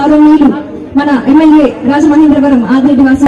గౌరవనీయులు మన ఎమ్మెల్యే రాజమహేంద్రవరం ఆదిరెడ్డి వాస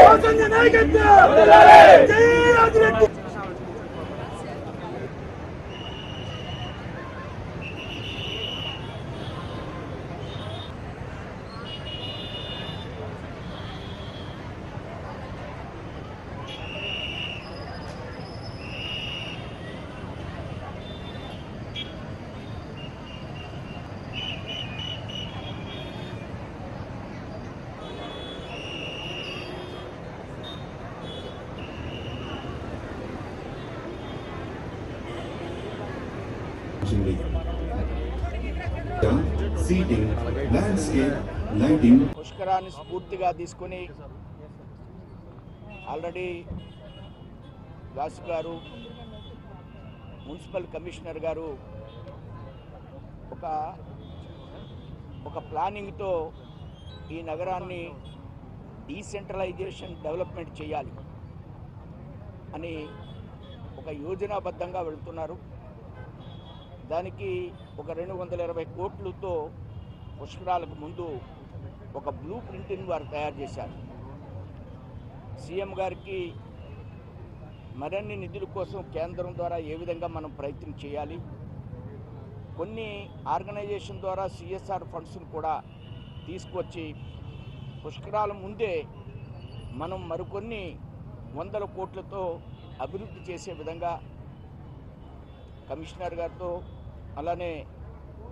సీటింగ్ ల్యాండ్స్కేప్ లైటింగ్ పుష్కరాన్ని స్ఫూర్తిగా తీసుకొని ఆల్రెడీ వాసు గారు మున్సిపల్ కమిషనర్ గారు ఒక ఒక ప్లానింగ్తో ఈ నగరాన్ని డీసెంట్రలైజేషన్ డెవలప్మెంట్ చేయాలి అని ఒక యోజనాబద్ధంగా వెళ్తున్నారు. దానికి ఒక రెండు వందల ఇరవై కోట్లతో పుష్కరాలకు ముందు ఒక బ్లూ ప్రింట్ని వారు తయారు చేశారు. సీఎం గారికి మరిన్ని నిధుల కోసం కేంద్రం ద్వారా ఏ విధంగా మనం ప్రయత్నం చేయాలి? కొన్ని ఆర్గనైజేషన్ ద్వారా సిఎస్ఆర్ ఫండ్స్ను కూడా తీసుకొచ్చి పుష్కరాల ముందే మనం మరికొన్ని వందల కోట్లతో అభివృద్ధి చేసే విధంగా కమిషనర్ గారితో అలానే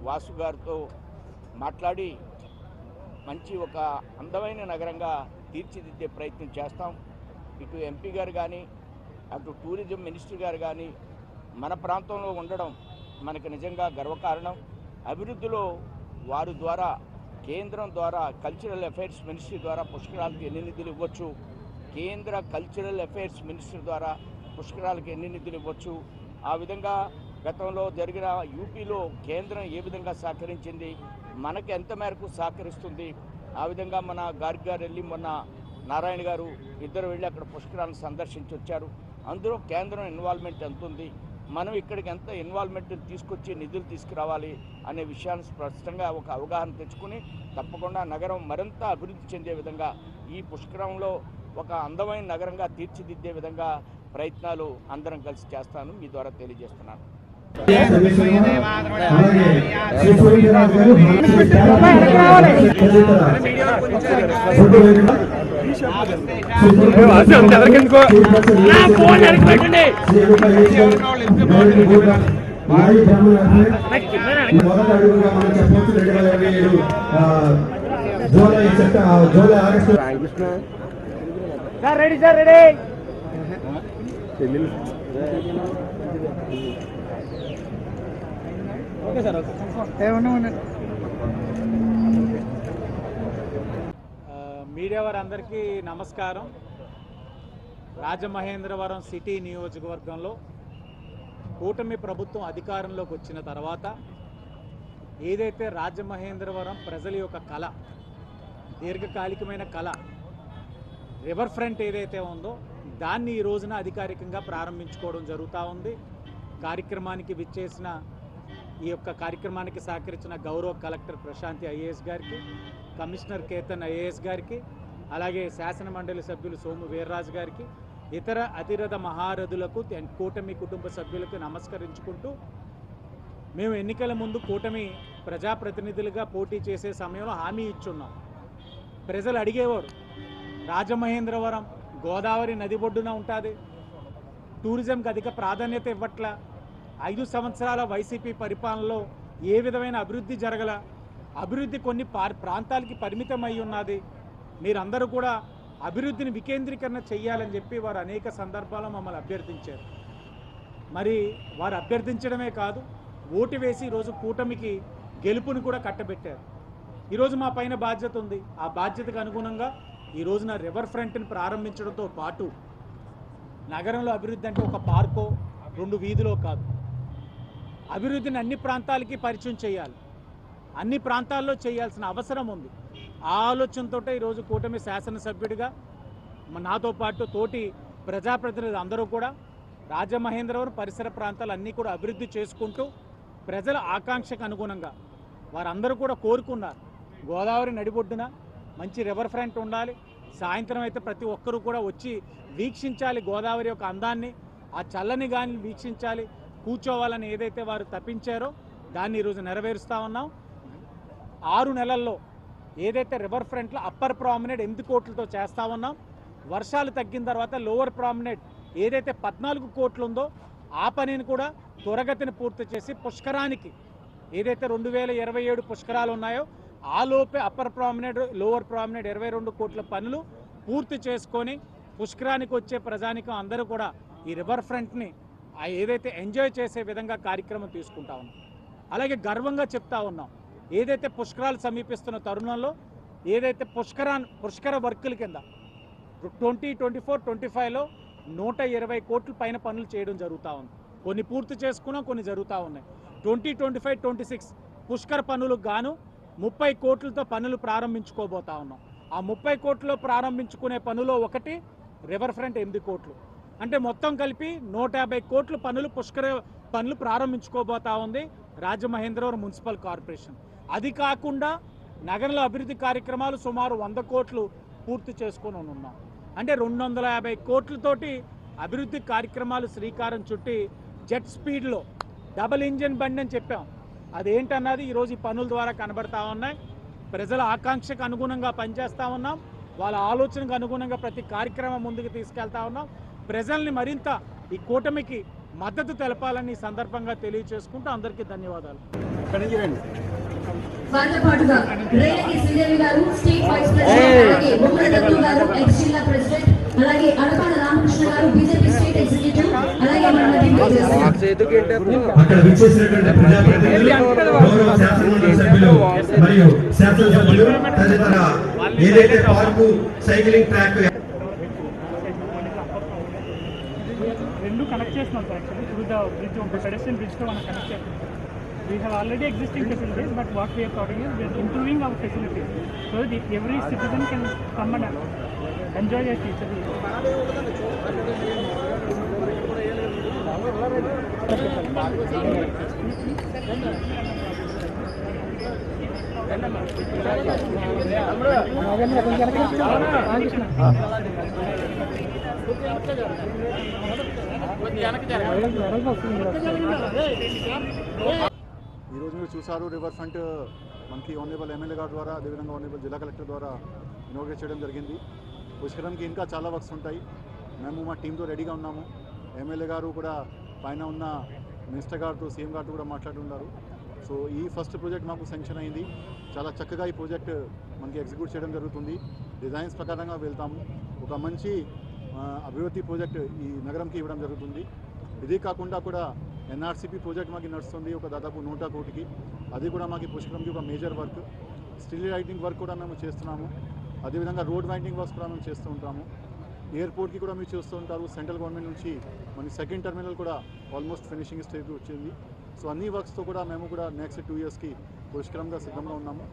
వాసు గారితో మాట్లాడి మంచి ఒక అందమైన నగరంగా తీర్చిదిద్దే ప్రయత్నం చేస్తాం. ఇటు ఎంపీ గారు కానీ అటు టూరిజం మినిస్టర్ గారు కానీ మన ప్రాంతంలో ఉండడం మనకు నిజంగా గర్వకారణం. అభివృద్ధిలో వారి ద్వారా కేంద్రం ద్వారా కల్చరల్ అఫైర్స్ మినిస్ట్రీ ద్వారా పుష్కరాలకు ఎన్ని నిధులు ఇవ్వచ్చు? కేంద్ర కల్చరల్ అఫైర్స్ మినిస్ట్రీ ద్వారా పుష్కరాలకు ఎన్ని నిధులు ఇవ్వచ్చు? ఆ విధంగా గతంలో జరిగిన యూపీలో కేంద్రం ఏ విధంగా సహకరించింది మనకు ఎంత మేరకు సహకరిస్తుంది ఆ విధంగా మన గార్గ్ గారు వెళ్ళి మొన్న నారాయణ గారు ఇద్దరు వెళ్ళి అక్కడ పుష్కరాలను సందర్శించి వచ్చారు. అందులో కేంద్రం ఇన్వాల్వ్మెంట్ ఎంత ఉంది మనం ఇక్కడికి ఎంత ఇన్వాల్వ్మెంట్ తీసుకొచ్చి నిధులు తీసుకురావాలి అనే విషయాన్ని స్పష్టంగా ఒక అవగాహన తెచ్చుకుని తప్పకుండా నగరం మరింత అభివృద్ధి చెందే విధంగా ఈ పుష్కరంలో ఒక అందమైన నగరంగా తీర్చిదిద్దే విధంగా ప్రయత్నాలు అందరం కలిసి చేస్తాను మీ ద్వారా తెలియజేస్తున్నాను. అలాగే శ్రీ సూర్యనాథ్ మొదటి అడుగుగా మనం చెప్పవచ్చు రెండు వేల ఇరవై ఏడు ఆ, జూలై సెప్ట- ఆ, జూలై ఆగస్టు మీడియా వారందరికీ నమస్కారం. రాజమహేంద్రవరం సిటీ నియోజకవర్గంలో కూటమి ప్రభుత్వం అధికారంలోకి వచ్చిన తర్వాత ఏదైతే రాజమహేంద్రవరం ప్రజల యొక్క కళ దీర్ఘకాలికమైన కళ రివర్ ఫ్రంట్ ఏదైతే ఉందో దాన్ని ఈ రోజున అధికారికంగా ప్రారంభించుకోవడం జరుగుతూ ఉంది. కార్యక్రమానికి విచ్చేసిన ఈ యొక్క కార్యక్రమానికి సహకరించిన గౌరవ కలెక్టర్ ప్రశాంతి ఐఏఎస్ గారికి కమిషనర్ కేతన్ ఐఏఎస్ గారికి అలాగే శాసన మండలి సభ్యులు సోము వీర్రాజు గారికి ఇతర అతిరథ మహారథులకు కూటమి కుటుంబ సభ్యులకు నమస్కరించుకుంటూ మేము ఎన్నికల ముందు కూటమి ప్రజాప్రతినిధులుగా పోటీ చేసే సమయంలో హామీ ఇచ్చున్నాం. ప్రజలు అడిగేవారు రాజమహేంద్రవరం గోదావరి నది ఒడ్డున ఉంటుంది టూరిజంకి అధిక ప్రాధాన్యత ఇవ్వట్లా ఐదు సంవత్సరాల వైసీపీ పరిపాలనలో ఏ విధమైన అభివృద్ధి జరగల అభివృద్ధి కొన్ని ప్రాంతాలకి పరిమితం అయి ఉన్నది. మీరందరూ కూడా అభివృద్ధిని వికేంద్రీకరణ చేయాలని చెప్పి వారు అనేక సందర్భాల్లో మమ్మల్ని అభ్యర్థించారు. మరి వారు అభ్యర్థించడమే కాదు ఓటు వేసి ఈరోజు కూటమికి గెలుపుని కూడా కట్టబెట్టారు. ఈరోజు మా పైన బాధ్యత ఉంది. ఆ బాధ్యతకు అనుగుణంగా ఈ రోజున రివర్ ఫ్రంట్ని ప్రారంభించడంతో పాటు నగరంలో అభివృద్ధి అంటే ఒక పార్కో రెండు వీధిలో కాదు. అభివృద్ధిని అన్ని ప్రాంతాలకి పరిచయం చేయాలి. అన్ని ప్రాంతాల్లో చేయాల్సిన అవసరం ఉంది. ఆ ఆలోచనతో ఈరోజు కూటమి శాసనసభ్యుడిగా నాతో పాటు తోటి ప్రజాప్రతినిధులు అందరూ కూడా రాజమహేంద్రవరం పరిసర ప్రాంతాలు అన్నీ కూడా అభివృద్ధి చేసుకుంటూ ప్రజల ఆకాంక్షకు అనుగుణంగా వారందరూ కూడా కోరుకున్నారు. గోదావరి నడిబొడ్డున మంచి రివర్ ఫ్రంట్ ఉండాలి. సాయంత్రం అయితే ప్రతి ఒక్కరూ కూడా వచ్చి వీక్షించాలి గోదావరి యొక్క అందాన్ని. ఆ చల్లని గాలిని వీక్షించాలి. కూర్చోవాలని ఏదైతే వారు తప్పించారో దాన్ని ఈరోజు నెరవేరుస్తూ ఉన్నాం. ఆరు నెలల్లో ఏదైతే రివర్ ఫ్రంట్లో అప్పర్ ప్రామినేట్ ఎనిమిది కోట్లతో చేస్తా ఉన్నాం. వర్షాలు తగ్గిన తర్వాత లోవర్ ప్రామినేట్ ఏదైతే పద్నాలుగు కోట్లు ఉందో ఆ పనిని కూడా త్వరగతిని పూర్తి చేసి పుష్కరానికి ఏదైతే రెండు వేల ఇరవై ఏడు పుష్కరాలు ఉన్నాయో ఆ లోపే అప్పర్ ప్రామినేట్ లోవర్ ప్రామినేట్ ఇరవై రెండు కోట్ల పనులు పూర్తి చేసుకొని పుష్కరానికి వచ్చే ప్రజానికం అందరూ కూడా ఈ రివర్ ఫ్రంట్ని ఏదైతే ఎంజాయ్ చేసే విధంగా కార్యక్రమం తీసుకుంటా ఉన్నాం. అలాగే గర్వంగా చెప్తా ఉన్నాం. ఏదైతే పుష్కరాలు సమీపిస్తున్న తరుణంలో ఏదైతే పుష్కరాన్ పుష్కర వర్కుల కింద ట్వంటీ ట్వంటీ ఫోర్ ట్వంటీ ఫైవ్లో నూట ఇరవై కోట్ల పైన పనులు చేయడం జరుగుతూ ఉంది. కొన్ని పూర్తి చేసుకున్నాం కొన్ని జరుగుతూ ఉన్నాయి. Twenty twenty five twenty six Pushkara పనులకు గాను ముప్పై కోట్లతో పనులు ప్రారంభించుకోబోతా ఉన్నాం. ఆ ముప్పై కోట్లలో ప్రారంభించుకునే పనులో ఒకటి రివర్ ఫ్రంట్ ఎనిమిది కోట్లు. అంటే మొత్తం కలిపి నూట యాభై కోట్ల పనులు పుష్కర పనులు ప్రారంభించుకోబోతా ఉంది రాజమహేంద్రవరం మున్సిపల్ కార్పొరేషన్. అది కాకుండా నగరంలో అభివృద్ధి కార్యక్రమాలు సుమారు వంద కోట్లు పూర్తి చేసుకొని ఉన్నాం. అంటే రెండు వందల యాభై కోట్లతోటి అభివృద్ధి కార్యక్రమాలు శ్రీకారం చుట్టి జెట్ స్పీడ్లో డబల్ ఇంజిన్ బండి అని చెప్పాం. అదేంటన్నది ఈరోజు ఈ పనుల ద్వారా కనబడతా ఉన్నాయి. ప్రజల ఆకాంక్షకు అనుగుణంగా పనిచేస్తూ ఉన్నాం. వాళ్ళ ఆలోచనకు అనుగుణంగా ప్రతి కార్యక్రమం ముందుకు తీసుకెళ్తా ఉన్నాం. ప్రజల్ని మరింత ఈ కూటమికి మద్దతు తెలపాలని సందర్భంగా తెలియజేసుకుంటూ అందరికీ ధన్యవాదాలు. వారితో పాటుగా రేణకి శ్రీదేవి గారు స్టేట్ వైస్ ప్రెసిడెంట్ అలాగే బొమ్మల దత్తు గారు ఎక్స్ జిల్లా ప్రెసిడెంట్ అలాగే అడపాల రామకృష్ణ గారు బీజేపీ స్టేట్ ఎగ్జిక్యూటివ్ అలాగే మన మధ్య చేస్తున్నారు అక్కడ విచ్చేసినటువంటి ప్రజాప్రతినిధులు. గౌరవ శాసనమండలి సభ్యులు మరియు శాసనసభ్యులు తదితర ఏదైతే park cycling track రెండు కనెక్ట్ చేస్తున్నాం sir actually through the bridge pedestrian బ్రిడ్జ్తో మనం కనెక్ట్ చేస్తున్నాం we have already existing facilities but what we are thinking is we are improving our facilities so every citizen can come and enjoy చేసి teacher ఈరోజు మీరు చూసారు river front మనకి honourable MLA గారి ద్వారా అదేవిధంగా ఆనరబుల్ జిల్లా కలెక్టర్ ద్వారా ఇనాగ్రేట్ చేయడం జరిగింది. పుష్కరంకి ఇంకా చాలా వర్క్స్ ఉంటాయి. మేము మా టీంతో రెడీగా ఉన్నాము. ఎమ్మెల్యే గారు కూడా పైన ఉన్న మినిస్టర్ గారితో సీఎం గారితో కూడా మాట్లాడి ఉన్నారు. సో ఈ ఫస్ట్ ప్రాజెక్ట్ మాకు శాంక్షన్ అయింది. చాలా చక్కగా ఈ ప్రాజెక్ట్ మనకి ఎగ్జిక్యూట్ చేయడం జరుగుతుంది. డిజైన్స్ ప్రకారంగా వెళ్తాము. ఒక మంచి అభివృద్ధి ప్రాజెక్ట్ ఈ నగరంకి ఇవ్వడం జరుగుతుంది. ఇది కాకుండా కూడా ఎన్ఆర్సీపీ ప్రాజెక్ట్ మాకు నడుస్తుంది ఒక దాదాపు నూట కోటికి. అది కూడా మాకు పుష్కరంకి ఒక major work still writing work కూడా మేము చేస్తున్నాము. అదేవిధంగా రోడ్ వైండింగ్ వర్క్స్ కూడా మేము చేస్తూ ఉంటాము. ఎయిర్పోర్ట్కి కూడా మీరు చూస్తూ ఉంటారు. సెంట్రల్ గవర్నమెంట్ నుంచి మన సెకండ్ టర్మినల్ కూడా ఆల్మోస్ట్ ఫినిషింగ్ స్టేజ్కి వచ్చింది. సో అన్ని వర్క్స్తో కూడా మేము కూడా నెక్స్ట్ టూ ఇయర్స్కి పుష్కరంగా సిద్ధంగా ఉన్నాము.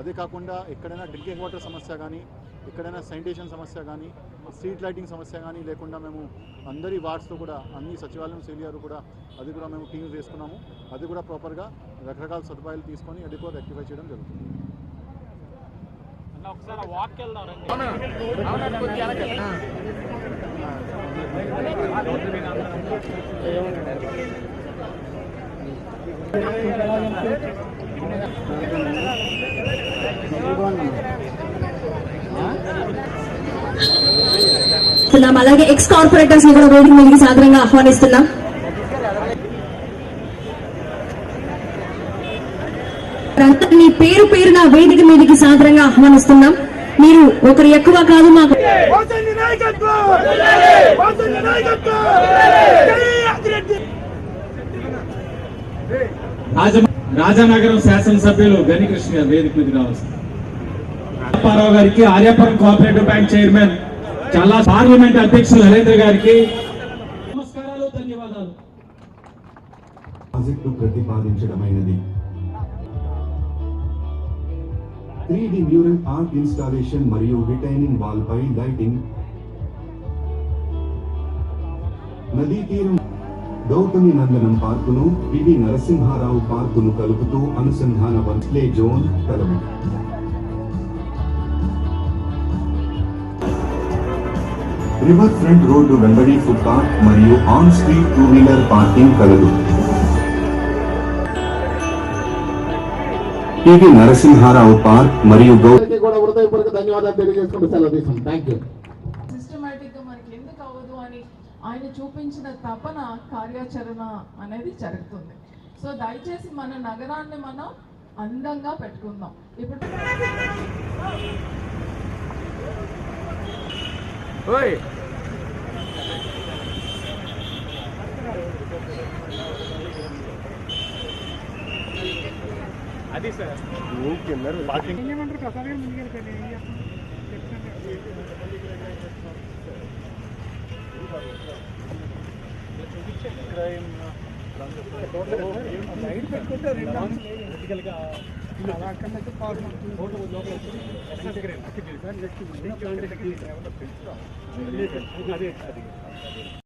అదే కాకుండా ఎక్కడైనా డ్రింకింగ్ వాటర్ సమస్య కానీ ఎక్కడైనా శానిటేషన్ సమస్య కానీ స్ట్రీట్ లైటింగ్ సమస్య కానీ లేకుండా మేము అందరి వార్డ్స్తో కూడా అన్ని సచివాలయం సేలియారు కూడా అది కూడా మేము టీమ్స్ వేసుకున్నాము అది కూడా ప్రాపర్గా రకరకాల సదుపాయాలు తీసుకొని అది కూడా రెక్టిఫై చేయడం జరుగుతుంది. అన్న ఒకసారి చేస్తున్నాం అలాగే ఎక్స్ కార్పొరేటర్స్ని కూడా వేదిక మీదకి సాదరంగా ఆహ్వానిస్తున్నాం. అందరినీ పేరు పేరున వేదిక మీదకి సాదరంగా ఆహ్వానిస్తున్నాం. మీరు ఒకరు ఎక్కువ కాదు మాకు. రాజానగరం శాసనసభ్యులు గనికృష్ణ గారు వేదిక మీద కావాల్సింది Apparao garu Aryapuram cooperative bank chairman చాలా పార్లమెంట్ అధ్యక్షులు నరేంద్ర గారికి నమస్కారాలు ధన్యవాదాలు. Project ప్రతిపాదించడమైనది. Three D mural art installation మరియు రిటైనింగ్ వాల్ పై లైటింగ్. నదీ తీరం గౌతమి నందనం పార్కును పివి నరసింహారావు పార్కును కలుపుతూ అనుసంధాన వన్ జోన్ కలవు రివర్ ఫ్రంట్ రోడ్డు వెంబడి ఫుట్పాత్ మరియు on street two wheeler parking కలదు. టివి నరసింహారావు పార్క్ మరియు గౌ కూడా హృదయపూర్వక ధన్యవాదాలు తెలియజేసుకుంటూ సెలవు తీసుకుంటాం. థ్యాంక్ యూ సిస్టమేటిక్గా మనకి ఎందుకు అవ్వదు అని ఆయన చూపించిన తపన కార్యాచరణ అనేది జరుగుతుంది. సో దయచేసి మన నగరాన్ని మనం అందంగా పెట్టుకుందాం. ఇప్పుడు అది సార్ ఏమంటారు ప్రసాద్ గారు ముందుకెళ్ళిపోయింది ఏం చేస్తాం లైట్ పెట్టుకుంటే రెండు అక్కడ అదే అది